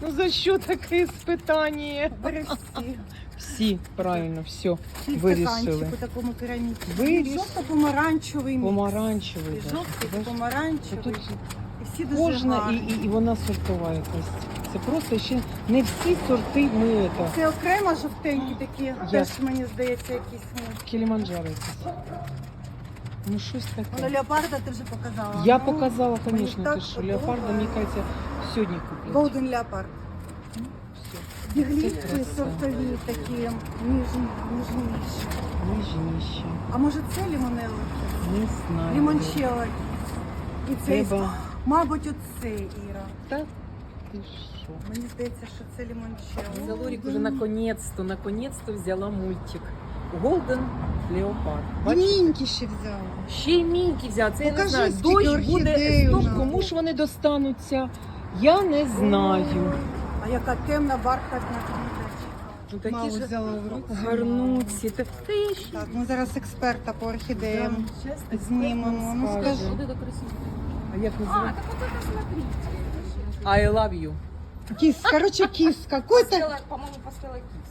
Ну за що таке спитання? Бери всі. Всі, правильно, все. Всі Вирішили. стаканчику такому. Виріш- Жовто-помаранчевий мікс. Помаранчевий. І жовтий, і помаранчевий. Тут І всі дуже кожна і, гарні. і, і вона сортова якась. Це просто ще не всі сорти ми это, Це окремо жовтенькі такі, теж мені здається, якісь. ну. Кіліманджаро якісь. Ну щось Ну, таке. леопарда ти вже показала. Я Ну, показала, звісно, так ти що. Леопарда, мені кажеться, сьогодні куплять. Golden Leopard. Все. Біглівки сортові такі, ніжні, ніжніші. Ніжніші. А може це лімонело? Не знаю. Лімончелло. І це, Треба. мабуть, оце, Іра. Так, ти що? Мені здається, що це лімончелло. Залорік уже наконец-то, наконец-то взяла мультик. Leopard. І міньки ще взяла. Ще й міньки взяв. Це я не знаю. скільки Дощ орхідей буде. у Стоп, нас. кому ж вони достануться? Я не знаю. А яка темна бархатна квіточка. Ну такі Мало ж взяла в руку. гарнуці. Так ти ж. Так, ми зараз експерта по орхідеям. Да, знімемо. Ну, скажи. А як А, називається? так вот это смотрите. I love you. Кіс, короче, кіска. Какой-то Пастела, по-моему, пастела кисть.